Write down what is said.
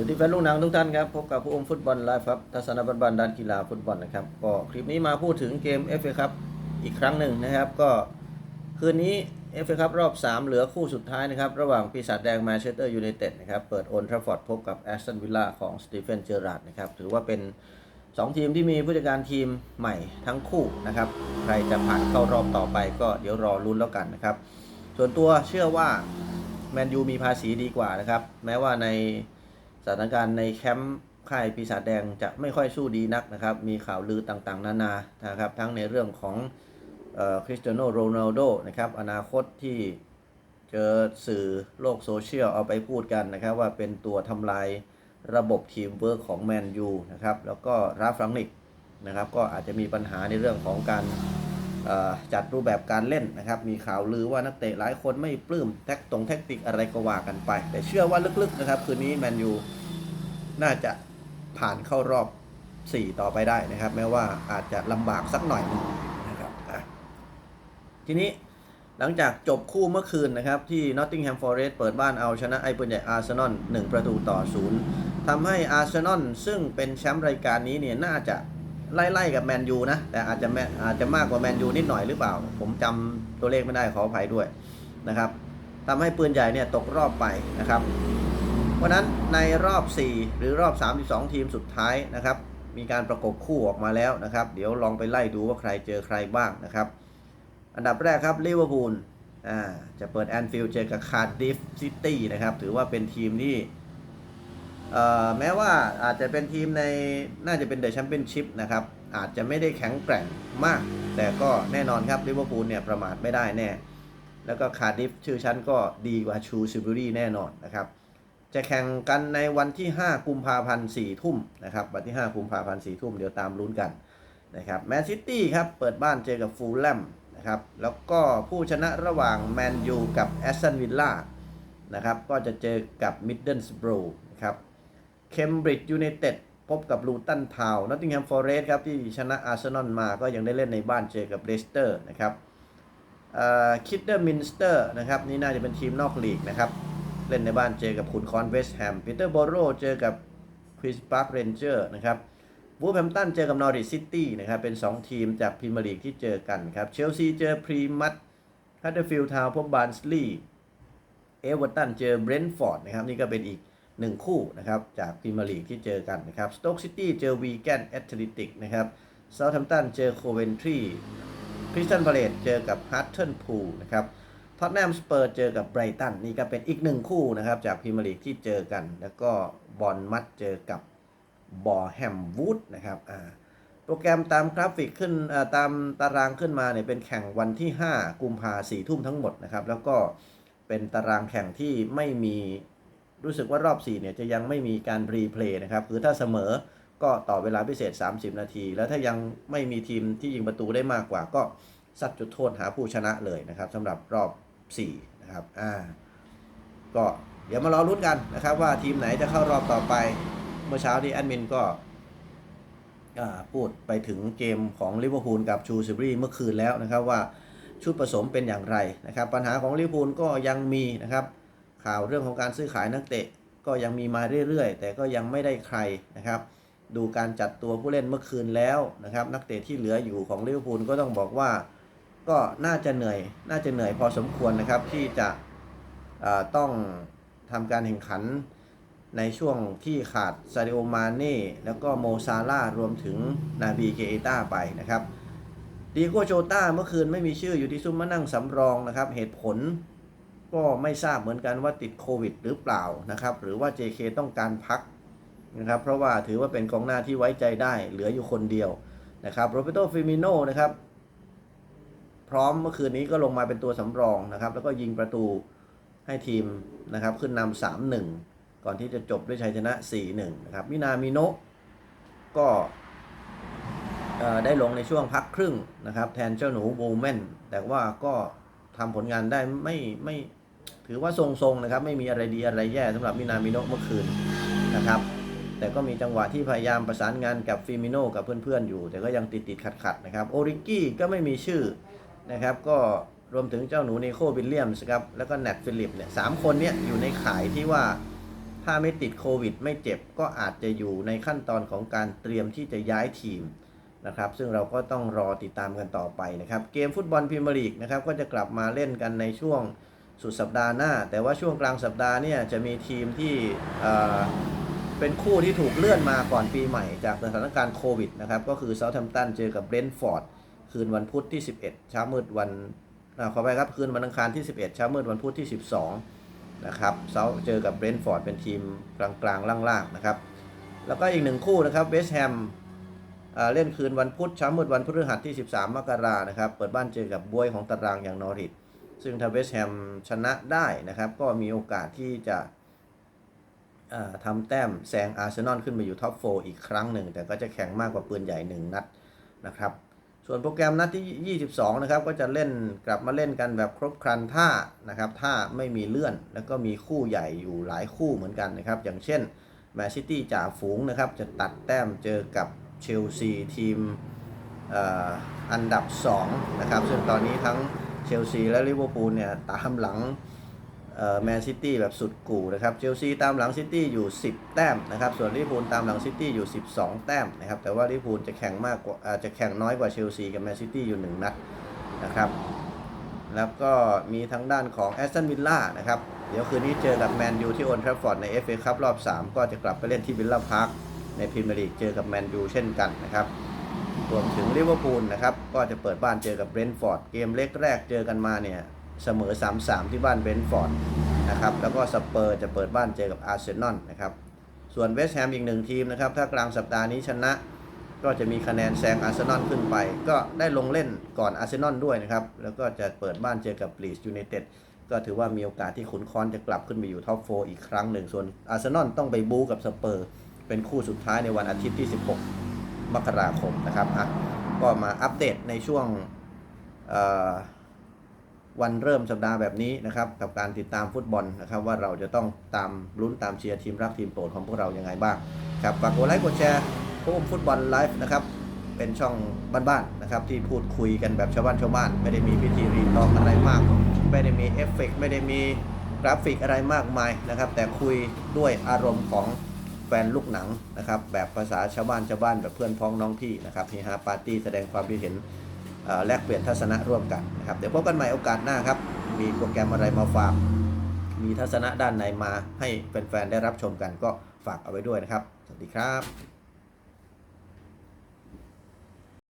สวัสดีแฟนลูกหนังทุกท่านครับ พบกับผู้อมฟุตบอลไลฟ์ครับทัศนบันบันด้านกีฬาฟุตบอลนะครับ ก็คลิปนี้มาพูดถึงเกม FA ครับอีกครั้งหนึ่งนะครับ ก็คืนนี้ FA ครับรอบ 3 เหลือคู่สุดท้ายนะครับ ระหว่างปีศาจแดงแมนเชสเตอร์ยูไนเต็ดนะครับ เปิดโอนทราฟฟอร์ดพบกับแอสตันวิลล่าของสตีเฟนเจอราร์ดนะครับ ถือว่าเป็น 2 ทีมที่มีผู้จัดการทีมใหม่ทั้งคู่นะครับ ใครจะผ่านเข้ารอบต่อไปก็เดี๋ยวรอลุ้นแล้วกันนะครับ ส่วนตัวเชื่อว่าแมนยูมีภาษีดีกว่านะครับ แม้ว่าใน ถานการณ์ในแคมป์ค่ายปีศาจแดงจะไม่ค่อยสู้ดีนักนะครับ มีข่าวลือต่างๆ นานานะครับ ทั้งในเรื่องของคริสเตียโนโรนัลโดนะครับ อนาคตที่เจอสื่อโลกโซเชียลเอาไปพูดกันนะครับ ว่าเป็นตัวทำลายระบบทีมเวิร์กของแมนยูนะครับ แล้วก็ราฟรังนิกนะครับ ก็อาจจะมีปัญหาในเรื่องของการ จัดรูปแบบการเล่นนะครับ มีข่าวลือว่านักเตะหลายคนไม่ปลื้มแท็กตรงแท็กติกอะไรก็ว่ากันไป แต่เชื่อว่าลึกๆนะครับ คืนนี้แมนยูน่าจะผ่านเข้ารอบ 4 ต่อไปได้นะครับ แม้ว่าอาจจะลำบากสักหน่อยนึงนะครับทีนี้หลังจากจบคู่เมื่อคืนนะครับ ที่ Nottingham Forest เปิดบ้านเอาชนะไอ้ปืนใหญ่อาร์เซนอล1ประตูต่อศูนย์ทำให้อาร์เซนอลซึ่งเป็นแชมป์รายการนี้เนี่ยน่าจะ ไล่ๆกับแมนยูนะ แต่อาจจะแมอาจจะมากกว่าแมนยูนิดหน่อยหรือเปล่า ผมจำตัวเลขไม่ได้ขออภัยด้วยนะครับทำให้ปืนใหญ่เนี่ยตกรอบไปนะครับ เพราะนั้นในรอบ 4 หรือรอบ 32 ทีมสุดท้ายนะครับ มีการประกบคู่ออกมาแล้วนะครับ เดี๋ยวลองไปไล่ดูว่าใครเจอใครบ้างนะครับ อันดับแรกครับลิเวอร์พูลอ่าจะเปิดแอนฟิลด์เจอกับคาร์ดิฟซิตี้นะครับ ถือว่าเป็นทีมที่ แม้ว่าอาจจะเป็นทีมในน่าจะเป็นเดอะแชมเปี้ยนชิพนะครับ อาจจะไม่ได้แข็งแกร่งมาก แต่ก็แน่นอนครับลิเวอร์พูลเนี่ยประมาทไม่ได้แน่ แล้วก็คาร์ดิฟชื่อชั้นก็ดีกว่าชูซิบุรีแน่นอนนะครับ จะแข่งกันในวันที่ 5 กุมภาพันธ์4ทุ่มนะครับ วันที่ 5 กุมภาพันธ์4ทุ่มเดี๋ยวตามลุ้นกันนะครับแมนซิตี้ครับ เปิดบ้านเจอกับฟูลแลมนะครับ แล้วก็ผู้ชนะระหว่างแมนยูกับแอสตันวิลล่านะครับ ก็จะเจอกับมิดเดิลสบรูนะครับ เคมบริดจ์ยูไนเต็ดพบกับลูตันทาวนอตติงแฮมฟอร์เรสต์ครับ ที่ชนะอาร์เซนอลมาก็ยังได้เล่นในบ้านเจอกับเลสเตอร์นะครับคิดเดอร์มินสเตอร์นะครับ นี่น่าจะเป็นทีมนอกลีกนะครับ เล่นในบ้านเจอกับขุนคอนเวสต์แฮมปีเตอร์โบโรเจอกับคริสปาร์คเรนเจอร์นะครับวูฟแฮมตันเจอกับนอริสซิตี้นะครับ เป็น 2 ทีมจากพรีเมียร์ลีกที่เจอกันครับเชลซีเจอพรีมัตฮัตเตอร์ฟิลด์ทาวน์พบบาร์นสลีย์เอเวอร์ตันเจอเบรนท์ฟอร์ดนะครับ นี่ก็เป็นอีก หนึ่งคู่นะครับจากพรีเมียร์ลีกที่เจอกันนะครับสโต๊กซิตี้เจอวีแกนแอตเลติกนะครับเซาท์แฮมป์ตันเจอโคเวนทรีคริสตันพาเลตเจอกับฮัตเทิลพูลนะครับท็อตแนมสเปอร์เจอกับไบรตันนี่ก็เป็นอีกหนึ่งคู่นะครับจากพรีเมียร์ลีกที่เจอกัน แล้วก็บอลมัดเจอกับบอแฮมวูดนะครับอ่าโปรแกรมตามกราฟิกขึ้นอ่าตามตารางขึ้นมาเนี่ยเป็นแข่งวันที่ 5 กุมภาสี่ทุ่มทั้งหมดนะครับ แล้วก็เป็นตารางแข่งที่ไม่มี รู้สึกว่ารอบ 4 เนี่ยจะยังไม่มีการรีเพลย์นะครับ คือถ้าเสมอก็ต่อเวลาพิเศษ 30 นาที แล้วถ้ายังไม่มีทีมที่ยิงประตูได้มากกว่า ก็สัดจุดโทษหาผู้ชนะเลยนะครับสำหรับรอบ 4 นะครับ อ่า ก็เดี๋ยวมารอลุ้นกันนะครับ ว่าทีมไหนจะเข้ารอบต่อไป เมื่อเช้าที่แอดมินก็อ่าพูดไปถึงเกมของลิเวอร์พูลกับชูซิบรีเมื่อคืนแล้วนะครับว่าชุดผสมเป็นอย่างไรนะครับ ปัญหาของลิเวอร์พูลก็ยังมีนะครับ ข่าวเรื่องของการซื้อขายนักเตะก็ยังมีมาเรื่อยๆ แต่ก็ยังไม่ได้ใครนะครับ ดูการจัดตัวผู้เล่นเมื่อคืนแล้วนะครับ นักเตะที่เหลืออยู่ของลิเวอร์พูลก็ต้องบอกว่า ก็น่าจะเหนื่อยน่าจะเหนื่อยพอสมควรนะครับที่จะต้องทำการแข่งขันในช่วงที่ขาดซาดิโอมาเน่แล้วก็โมซาร่ารวมถึงนาบีเกเอต้าไปนะครับดีโกโจต้าเมื่อคืนไม่มีชื่ออยู่ที่ซุ้มมานั่งสำรองนะครับ เหตุผล ก็ไม่ทราบเหมือนกันว่าติดโควิดหรือเปล่านะครับ หรือว่า JK ต้องการพักนะครับ เพราะว่าถือว่าเป็นกองหน้าที่ไว้ใจได้ เหลืออยู่คนเดียวนะครับโรเบโตฟิมิโนนะครับ พร้อมเมื่อคืนนี้ก็ลงมาเป็นตัวสำรองนะครับ แล้วก็ยิงประตูให้ทีมนะครับ ขึ้นนำสามหนึ่งก่อนที่จะจบด้วยชัยชนะ 4-1 นะครับ มินามิโนะก็ได้ลงในช่วงพักครึ่งนะครับ แทนเจ้าหนูโบแมนแต่ว่าก็ทำผลงานได้ไม่ไม่ ถือว่าทรงๆนะครับ ไม่มีอะไรดีอะไรแย่สำหรับมินามิโนะเมื่อคืนนะครับ แต่ก็มีจังหวะที่พยายามประสานงานกับฟิมิโนกับเพื่อนๆอยู่ แต่ก็ยังติดติดขัดขัดๆนะครับโอริกี้ก็ไม่มีชื่อนะครับ ก็รวมถึงเจ้าหนูเนโควิลเลียมส์ครับแล้วก็แนทฟิลิปเนี่ยสามคนเนี่ยอยู่ในข่ายที่ว่าถ้าไม่ติดโควิด ไม่เจ็บก็อาจจะอยู่ในขั้นตอนของการเตรียมที่จะย้ายทีมนะครับซึ่งเราก็ต้องรอติดตามกันต่อไปนะครับ เกมฟุตบอลพรีเมียร์ลีกนะครับก็จะกลับมาเล่นกันในช่วง สุดสัปดาห์หน้า แต่ว่าช่วงกลางสัปดาห์เนี่ยจะมีทีมที่เป็นคู่ที่ถูกเลื่อนมาก่อนปีใหม่จากสถานการณ์โควิดนะครับ ก็คือเซาท์แฮมป์ตันเจอกับเบรนท์ฟอร์ดคืนวันพุธที่ 11 เช้ามืดวันอขอไปครับคืนวันอังคารที่ 11 เช้ามืดวันพุธที่ 12 นะครับเซาเจอกับเบรนท์ฟอร์ดเป็นทีมกลางกลางๆล่างๆนะครับ แล้วก็อีกหนึ่งคู่นะครับเวสต์แฮมเล่นคืนวันพุธเช้ามืดวันพฤหัสที่ 13 มกรานะครับ เปิดบ้านเจอกับบวยของตารางอย่างนอริท ซึ่งถ้าเวสต์แฮมชนะได้นะครับ ก็มีโอกาสที่จะทำแต้มแซงอาร์เซนอลขึ้นมาอยู่ท็อปโฟอีกครั้งหนึ่ง แต่ก็จะแข่งมากกว่าปืนใหญ่ 1 นัดนะครับ ส่วนโปรแกรมนัดที่ 22 นะครับ ก็จะเล่นกลับมาเล่นกันแบบครบครันท่านะครับถ้าไม่มีเลื่อน แล้วก็มีคู่ใหญ่อยู่หลายคู่เหมือนกันนะครับ อย่างเช่นแมนซิตี้จ่าฝูงนะครับ จะตัดแต้มเจอกับเชลซีทีมอ่ออันดับ 2 นะครับ ซึ่งตอนนี้ทั้ง เชลซีและลิเวอร์พูลเนี่ยตามหลังแมนซิตี้แบบสุดกู่นะครับเชลซีตามหลังซิตี้อยู่ 10 แต้มนะครับส่วนลิเวอร์พูลตามหลังซิตี้อยู่ 12 แต้มนะครับแต่ว่าลิเวอร์พูลจะแข่งมากกว่าจะแข่งน้อยกว่าเชลซีกับแมนซิตี้อยู่ 1 นัดนะครับแล้วก็มีทางด้านของแอสตันวิลล่านะครับเดี๋ยวคืนนี้เจอกับแมนยูที่โอลด์แทราฟฟอร์ดใน FA คัพรอบ 3 ก็จะกลับไปเล่นที่วิลล่าพาร์คในพรีเมียร์ลีกเจอกับแมนยูเช่นกันนะครับ รวมถึงลิเวอร์พูลนะครับ ก็จะเปิดบ้านเจอกับเบรนท์ฟอร์ด เกมเล็กแรกเจอกันมาเนี่ยเสมอ 3-3 ที่บ้านเบรนท์ฟอร์ดนะครับ แล้วก็สเปอร์จะเปิดบ้านเจอกับอาร์เซนอลนะครับ ส่วนเวสต์แฮมอีกหนึ่งทีมนะครับ ถ้ากลางสัปดาห์นี้ชนะ ก็จะมีคะแนนแซงอาร์เซนอลขึ้นไป ก็ได้ลงเล่นก่อนอาร์เซนอลด้วยนะครับ แล้วก็จะเปิดบ้านเจอกับลีสยูไนเต็ด ก็ถือว่ามีโอกาสที่ขุนคอนจะกลับขึ้นไปอยู่ท็อปโฟอีกครั้งหนึ่ง ส่วนอาร์เซนอลต้องไปบู๊กับสเปอร์ เป็นคู่สุดท้ายในวันอาทิตย์ที่ 16 มกราคมนะครับอะก็มาอัปเดตในช่วงวันเริ่มสัปดาห์แบบนี้นะครับกับการติดตามฟุตบอลนะครับว่าเราจะต้องตามลุ้นตามเชียร์ทีมรักทีมโปรดของพวกเรายังไงบ้างครับฝากกดไลค์กดแชร์พวกฟุตบอลไลฟ์นะครับเป็นช่องบ้านๆนะครับที่พูดคุยกันแบบชาวบ้านชาวบ้าน ไม่ได้มีพิธีรีตองอะไรมาก ไม่ได้มีเอฟเฟกต์ไม่ได้มีกราฟิกอะไรมากมายนะครับแต่คุยด้วยอารมณ์ของ แฟนลูกหนังนะครับแบบภาษาชาวบ้านชาวบ้านแบบเพื่อนพ้องน้องพี่นะครับเฮฮาปาร์ตี้แสดงความคิดเห็นแลกเปลี่ยนทัศนะร่วมกันนะครับเดี๋ยวพบกันใหม่โอกาสหน้าครับ มีโปรแกรมอะไรมาฝาก มีทัศนะด้านในมาให้แฟนๆได้รับชมกันก็ฝากเอาไว้ด้วยนะครับ สวัสดีครับ